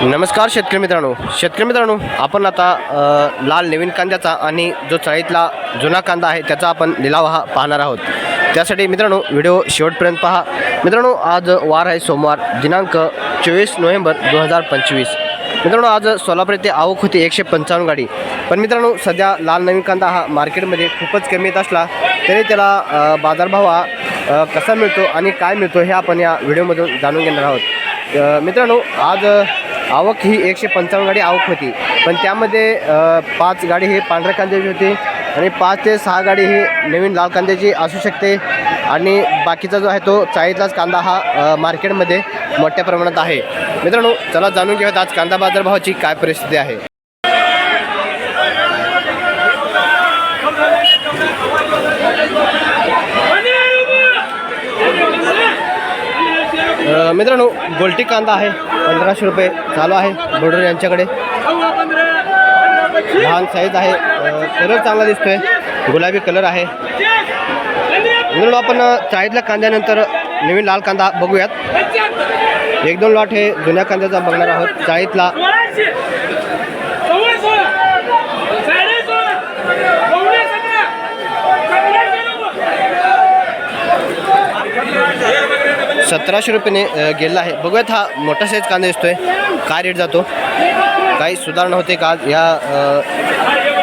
नमस्कार शेतकरी मित्रांनो. शेतकरी मित्रांनो आपण आता लाल नवीन कांद्याचा आणि जो चाळीतला जुना कांदा आहे त्याचा आपण लिलाव हा पाहणार आहोत. त्यासाठी मित्रांनो व्हिडिओ शेवटपर्यंत पहा. मित्रांनो आज वार आहे सोमवार दिनांक चोवीस नोव्हेंबर दोन हजार पंचवीस. मित्रांनो आज सोलापूर येथे आवक होती एकशे पंचावन्न गाडी. पण मित्रांनो सध्या लाल नवीन कांदा हा मार्केटमध्ये खूपच कमी येत असला तरी त्याला बाजारभाव हा कसा मिळतो आणि काय मिळतो हे आपण या व्हिडिओमधून जाणून घेणार आहोत. मित्रांनो आज आवक ही एकशे पंचावन्न गाडी आवक होती. पण त्यामध्ये पाच गाडी ही पांढऱ्या कांद्याची होती आणि पाच ते सहा गाडी ही नवीन लाल कांद्याची असू शकते. आणि बाकीचा जो आहे तो चाळीतलाच कांदा हा मार्केटमध्ये मोठ्या प्रमाणात आहे. मित्रांनो चला जाणून घेऊयात आज कांदा बाजारभावाची काय परिस्थिती आहे. मित्रांनो गोल्टी कांदा आहे पंधराशे रुपये चालू आहे बडोर यांच्याकडे. लहान साईज आहे कलर चांगला दिसतोय गुलाबी कलर आहे. मित्रांनो आपण चाळीतल्या कांद्यानंतर नवीन लाल कांदा बघूयात. एक दोन लॉट हे जुन्या कांद्याचा बघणार आहोत. चाळीतला सतराशे रुपयाने गेलेला गेला आहे. बघूयात हा मोठा साईज कांदा दिसतोय. काय रेट जातो? काही सुधारणा होते का? आज या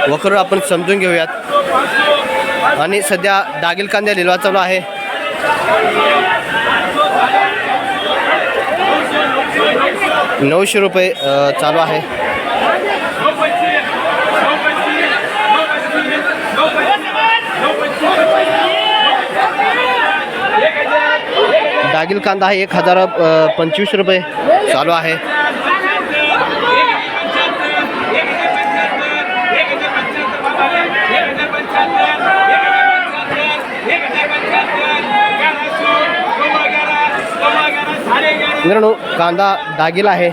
वखरवर आपण समजून घेऊयात. आणि सध्या डागिल कांद्या लिलवा चालू आहे. नऊशे रुपये चालू आहे. मागील कांदा आहे एक हजार पंचवीस रुपये चालू आहे. मित्रांनो कांदा दागिल आहे.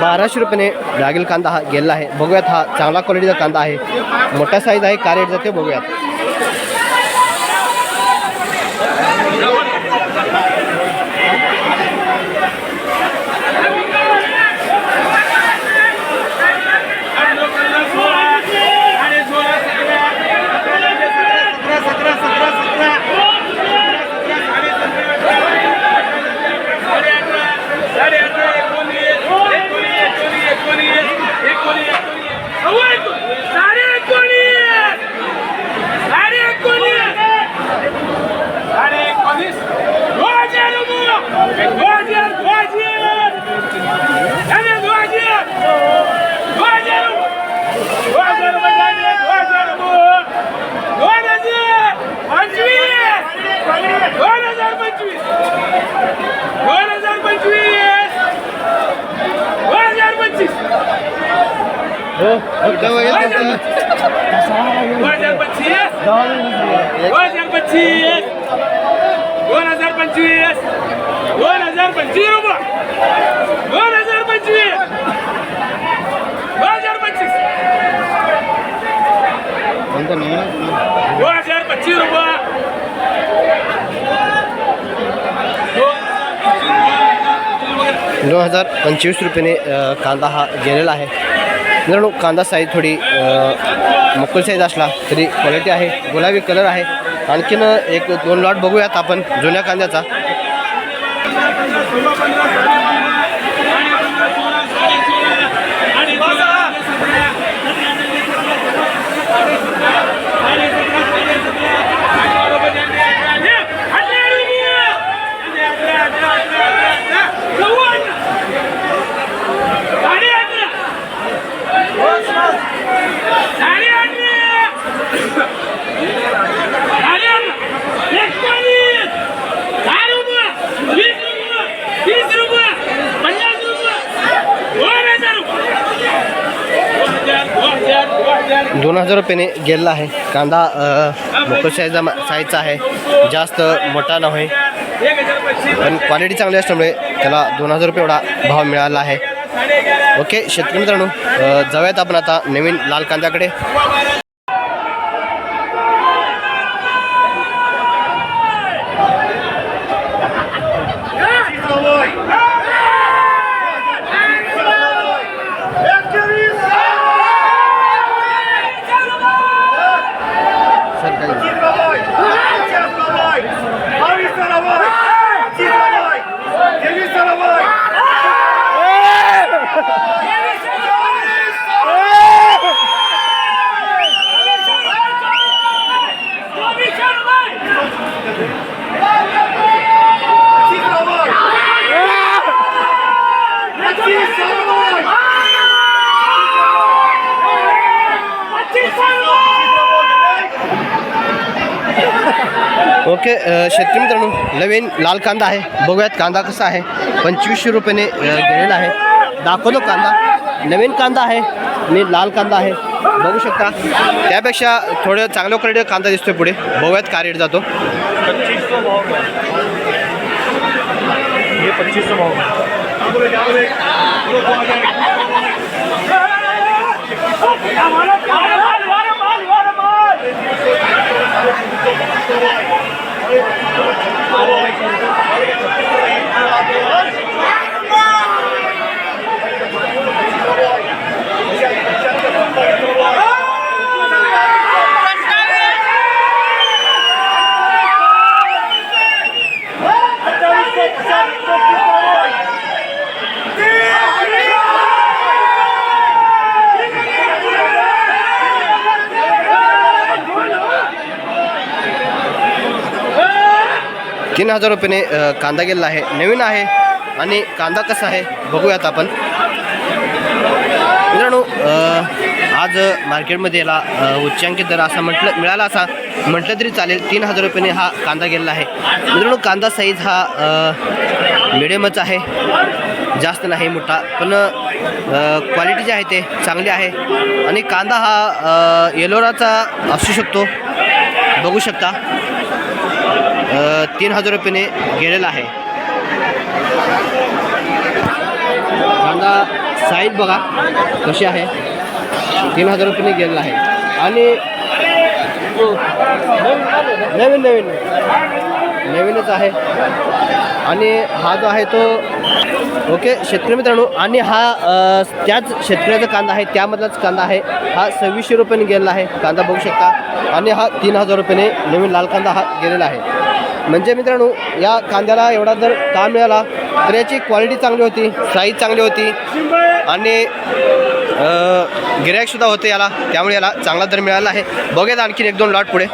बाराशे रुपयाने दागिल कांदा हा गेलेला आहे. बघूयात हा चांगला क्वालिटीचा कांदा आहे. मोठा साईज आहे काय रेट जाते बघूयात साडे एकोणीस साडे एकोणीस साडे एकोणीस दो हजार रुपये दो हजार दो हजार झाले दो हजार दो हजार दो हजार रुपये झाले दो हजार रुपये दोन हजार पंचवीस दोन हजार पंचवीस दोन हजार पंचवीस दोन हजार पंचवीस दोन हजार पच्चीस दोन हजार पच्चीस दोन हजार पंचवीस दोन हजार पंचवीस रुपये दोन हजार पंचवीस दोन हजार पच्चीस दोन हजार पच्चीस रुपये दोन हजार पंचवीस रुपयाने कांदा हा गेलेला आहे. मित्रांनो कांदा साईज थोडी मक्कल साईज असला तरी क्वालिटी आहे. गुलाबी कलर आहे. आणखीन एक दोन लॉट बघूयात आपण जुन्या कांद्याचा तीस रुपये पन्नास रुपये दोन हजार रुपये दोन हजार रुपयाने गेलेला आहे. कांदा मोकळ साईजचा साईजचा आहे. जास्त मोठा नव्हे पण क्वालिटी चांगली असल्यामुळे त्याला दोन हजार रुपये एवढा भाव मिळाला आहे. ओके शेतकरी मित्रांनो जाऊयात आपण आता नवीन लाल कांद्याकडे. ओके शेतकरी मित्रांनो नवीन लाल कांदा आहे. बघूयात कांदा कसा आहे. पंचवीसशे रुपयाने गेलेला आहे. दाखवतो कांदा. नवीन कांदा आहे. आणि लाल कांदा आहे. बघू शकता. त्यापेक्षा थोडं चांगल्या क्वालिटी कांदा दिसतोय पुढे. बघूयात का रेट जातो. पच्चीस तीन हजार रुपयाने कांदा गेलेला आहे. नवीन आहे आणि कांदा कसा आहे बघूयात आपण. मित्रांनो आज मार्केटमध्ये याला अ, उच्चांकित दर असा म्हटलं मिळाला असा. म्हटलं तरी चालेल तीन हजार रुपयाने हा कांदा गेलेला आहे. मित्रांनो कांदा साईज हा मिडियमच आहे. जास्त नाही मोठा. पण क्वालिटी जी आहे ते चांगली आहे. आणि कांदा हा येलोराचा असू शकतो. बघू शकता. तीन हजार रुपयाने गेलेला आहे. कांदा साईज बघा कशी आहे. तीन हजार रुपयाने गेलेला आहे. आणि हो, नवीन नवीन. नवीनच आहे. आणि हा जो आहे तो ओके शेतकरी मित्रांनो आणि हा त्याच शेतकऱ्याचा कांदा आहे त्यामधलाच कांदा आहे. हा सव्वीसशे रुपयाने गेलेला आहे कांदा बघू शकता. आणि हा तीन हजार रुपयाने नवीन लाल कांदा हा गेलेला आहे. म्हणजे मित्रांनो या कांद्याला एवढा जर का मिळाला तर याची क्वालिटी चांगली होती साईज चांगली होती. आणि गिरायकसुद्धा होते याला त्यामुळे याला चांगला दर मिळाला आहे. बघूयात आणखीन एक दोन लॉट पुढे.